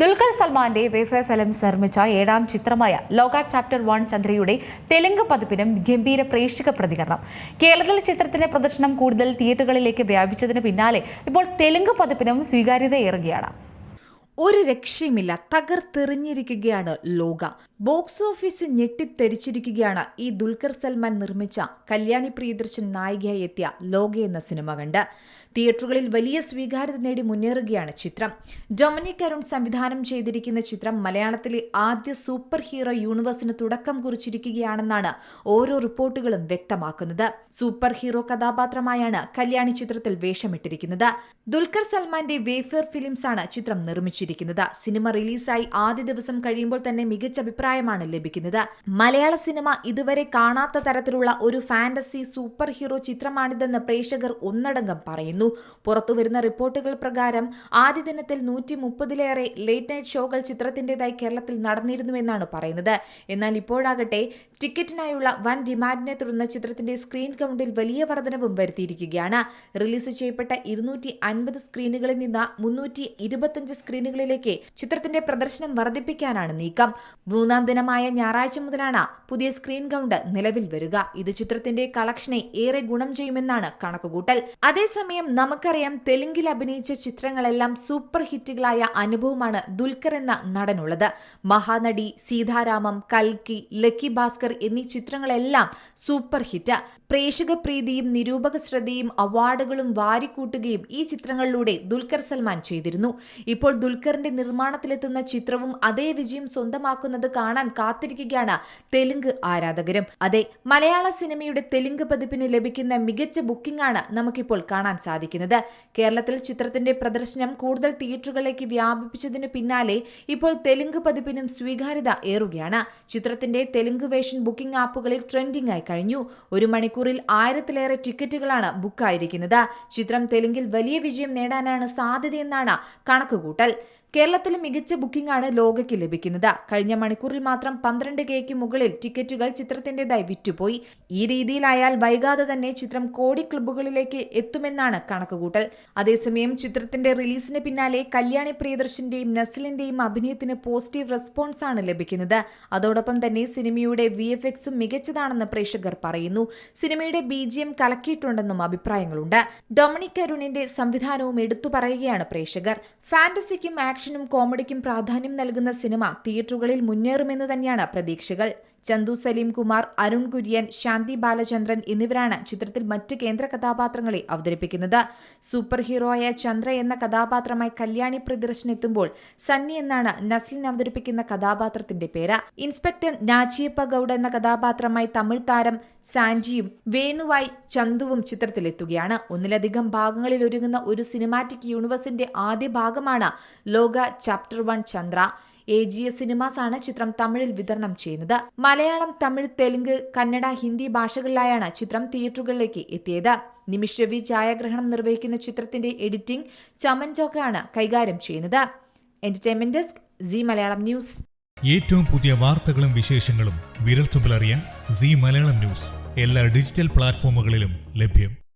ദുൽഖർ സൽമാന്റെ വേഫ ഫിലിംസ് നിർമ്മിച്ച ഏഴാം ചിത്രമായ ലോക ചാപ്റ്റർ വൺ ചന്ദ്രയുടെ തെലുങ്ക് പതിപ്പിനും ഗംഭീര പ്രേക്ഷക പ്രതികരണം. കേരളത്തിൽ ചിത്രത്തിന്റെ പ്രദർശനം കൂടുതൽ തിയേറ്ററുകളിലേക്ക് വ്യാപിച്ചതിന് പിന്നാലെ ഇപ്പോൾ തെലുങ്ക് പതിപ്പിനും സ്വീകാര്യതയേറുകയാണ് ഒരു രക്ഷയുമില്ല തകർത്തെറിഞ്ഞിരിക്കുകയാണ് ലോക. ബോക്സ് ഓഫീസ് ഞെട്ടിത്തെരിച്ചിരിക്കുകയാണ്. ഈ ദുൽഖർ സൽമാൻ നിർമ്മിച്ച കല്യാണി പ്രിയദർശൻ നായികയായി എത്തിയ ലോക എന്ന സിനിമ കണ്ട്. തിയേറ്ററുകളിൽ വലിയ സ്വീകാര്യത നേടി മുന്നേറുകയാണ് ചിത്രം. ഡൊമിനിക് അരുൺ സംവിധാനം ചെയ്തിരിക്കുന്ന ചിത്രം മലയാളത്തിലെ ആദ്യ സൂപ്പർ ഹീറോ യൂണിവേഴ്സിന് തുടക്കം കുറിച്ചിരിക്കുകയാണെന്നാണ് ഓരോ റിപ്പോർട്ടുകളും വ്യക്തമാക്കുന്നത്. സൂപ്പർ ഹീറോ കഥാപാത്രമായാണ് കല്യാണി ചിത്രത്തിൽ വേഷമിട്ടിരിക്കുന്നത്. ദുൽഖർ സൽമാന്റെ വേഫെയർ ഫിലിംസ് ആണ് ചിത്രം നിർമ്മിച്ചിരിക്കുന്നത്. സിനിമ റിലീസായി ആദ്യ ദിവസം കഴിയുമ്പോൾ തന്നെ മികച്ച അഭിപ്രായമാണ് ലഭിക്കുന്നത്. മലയാള സിനിമ ഇതുവരെ കാണാത്ത തരത്തിലുള്ള ഒരു ഫാന്റസി സൂപ്പർ ഹീറോ ചിത്രമാണിതെന്ന് പ്രേക്ഷകർ ഒന്നടങ്കം പറയുന്നു. പുറത്തുവരുന്ന റിപ്പോർട്ടുകൾ പ്രകാരം ആദ്യ ദിനത്തിൽ നൂറ്റി മുപ്പതിലേറെ ലേറ്റ് നൈറ്റ് ഷോകൾ ചിത്രത്തിന്റേതായി കേരളത്തിൽ നടന്നിരുന്നുവെന്നാണ് പറയുന്നത്. എന്നാൽ ഇപ്പോഴാകട്ടെ ടിക്കറ്റിനായുള്ള വൻ ഡിമാൻഡിനെ തുടർന്ന് ചിത്രത്തിന്റെ സ്ക്രീൻ കൗണ്ടിൽ വലിയ വർധനവും വരുത്തിയിരിക്കുകയാണ്. റിലീസ് ചെയ്യപ്പെട്ട ഇരുന്നൂറ്റി അൻപത് സ്ക്രീനുകളിൽ നിന്ന് മുന്നൂറ്റി ഇരുപത്തിയഞ്ച് സ്ക്രീനുകളിലേക്ക് ചിത്രത്തിന്റെ പ്രദർശനം വർദ്ധിപ്പിക്കാനാണ് നീക്കം. മൂന്നാം ദിനമായ ഞായറാഴ്ച മുതലാണ് പുതിയ സ്ക്രീൻ കൗണ്ട് നിലവിൽ വരിക. ഇത് ചിത്രത്തിന്റെ കളക്ഷനെ ഏറെ ഗുണം ചെയ്യുമെന്നാണ് കണക്കുകൂട്ടൽ. അതേസമയം നമുക്കറിയാം തെലുങ്കിൽ അഭിനയിച്ച ചിത്രങ്ങളെല്ലാം സൂപ്പർ ഹിറ്റുകളായ അനുഭവമാണ് ദുൽഖർ എന്ന നടനുള്ളത്. മഹാനടി സീതാരാമം കൽക്കി ലക്കി ഭാസ്കർ എന്നീ ചിത്രങ്ങളെല്ലാം സൂപ്പർ ഹിറ്റ്. പ്രേക്ഷക പ്രീതിയും നിരൂപക ശ്രദ്ധയും അവാർഡുകളും വാരിക്കൂട്ടുകയും ഈ ചിത്രങ്ങളിലൂടെ ദുൽഖർ സൽമാൻ ചെയ്തിരുന്നു. ഇപ്പോൾ ദുൽഖറിന്റെ നിർമ്മാണത്തിലെത്തുന്ന ചിത്രവും അതേ വിജയം സ്വന്തമാക്കുന്നത് കാണാൻ കാത്തിരിക്കുകയാണ് തെലുങ്ക് ആരാധകരും. അതെ മലയാള സിനിമയുടെ തെലുങ്ക് പതിപ്പിന് ലഭിക്കുന്ന മികച്ച ബുക്കിംഗ് ആണ് നമുക്കിപ്പോൾ കാണാൻ സാധിക്കുന്നത്. കേരളത്തിൽ ചിത്രത്തിന്റെ പ്രദർശനം കൂടുതൽ തിയേറ്ററുകളിലേക്ക് വ്യാപിപ്പിച്ചതിന് പിന്നാലെ ഇപ്പോൾ തെലുങ്ക് പതിപ്പിനും സ്വീകാര്യത ഏറുകയാണ്. ചിത്രത്തിന്റെ തെലുങ്ക് വേഷൻ ബുക്കിംഗ് ആപ്പുകളിൽ ട്രെൻഡിംഗ് ആയി കഴിഞ്ഞു. ഒരു മണിക്കൂറിൽ ആയിരത്തിലേറെ ടിക്കറ്റുകളാണ് ബുക്കായിരിക്കുന്നത്. ചിത്രം തെലുങ്കിൽ വലിയ വിജയം നേടാനാണ് സാധ്യതയെന്നാണ് കണക്കുകൂട്ടൽ. കേരളത്തിൽ മികച്ച ബുക്കിംഗാണ് ലോകയ്ക്ക് ലഭിക്കുന്നത്. കഴിഞ്ഞ മണിക്കൂറിൽ മാത്രം പന്ത്രണ്ട് കെയ്ക്ക് മുകളിൽ ടിക്കറ്റുകൾ ചിത്രത്തിന്റേതായി വിറ്റുപോയി. ഈ രീതിയിലായാൽ വൈകാതെ തന്നെ ചിത്രം കോടി ക്ലബ്ബുകളിലേക്ക് എത്തുമെന്നാണ് കണക്കുകൂട്ടൽ. അതേസമയം ചിത്രത്തിന്റെ റിലീസിന് പിന്നാലെ കല്യാണി പ്രിയദർശന്റെയും നസിലിന്റെയും അഭിനയത്തിന് പോസിറ്റീവ് റെസ്പോൺസ് ആണ് ലഭിക്കുന്നത്. അതോടൊപ്പം തന്നെ സിനിമയുടെ വി എഫ് എക്സും മികച്ചതാണെന്ന് പ്രേക്ഷകർ പറയുന്നു. സിനിമയുടെ ബി ജി എം കലക്കിയിട്ടുണ്ടെന്നും അഭിപ്രായങ്ങളുണ്ട്. ഡൊമിനിക് അരുണിന്റെ സംവിധാനവും എടുത്തു പറയുകയാണ് പ്രേക്ഷകർ. ഫാന്റസിക്കും ആക്ഷനും കോമഡിക്കും പ്രാധാന്യം നൽകുന്ന സിനിമ തിയേറ്ററുകളിൽ മുന്നേറുമെന്ന് തന്നെയാണ് പ്രതീക്ഷകൾ. ചന്തു സലീം കുമാർ അരുൺ കുര്യൻ ശാന്തി ബാലചന്ദ്രൻ എന്നിവരാണ് ചിത്രത്തിൽ മറ്റ് കേന്ദ്ര കഥാപാത്രങ്ങളെ അവതരിപ്പിക്കുന്നത്. സൂപ്പർ ഹീറോയായ ചന്ദ്ര എന്ന കഥാപാത്രമായി കല്യാണി പ്രദർശനെത്തുമ്പോൾ സണ്ണി എന്നാണ് നസ്ലിൻ അവതരിപ്പിക്കുന്ന കഥാപാത്രത്തിന്റെ പേര്. ഇൻസ്പെക്ടർ നാച്ചിയപ്പ ഗൌഡ് എന്ന കഥാപാത്രമായി തമിഴ് താരം സാൻജിയും വേണുവായി ചന്തുവും ചിത്രത്തിലെത്തുകയാണ്. ഒന്നിലധികം ഭാഗങ്ങളിൽ ഒരുങ്ങുന്ന ഒരു സിനിമാറ്റിക് യൂണിവേഴ്സിന്റെ ആദ്യ ഭാഗമാണ് Lokah chapter one Chandra. A G S cinemas ആണ് ചിത്രം തമിഴിൽ വിതരണം ചെയ്യുന്നത്. മലയാളം തമിഴ് തെലുങ്ക് കന്നഡ ഹിന്ദി ഭാഷകളിലായാണ് ചിത്രം തിയേറ്ററുകളിലേക്ക് എത്തിയത്. നിമിഷ് രവി ഛായാഗ്രഹണം നിർവഹിക്കുന്ന ചിത്രത്തിന്റെ എഡിറ്റിംഗ് ചമൻ ചോക്കയാണ് കൈകാര്യം ചെയ്യുന്നത്. Entertainment desk Zee Malayalam news. ഏറ്റവും പുതിയ വാർത്തകളും വിശേഷങ്ങളും വിരൽത്തുമ്പിലറിയാൻ സി മലയാളം ന്യൂസ്. എല്ലാ ഡിജിറ്റൽ പ്ലാറ്റ്ഫോമുകളിലും ലഭ്യം.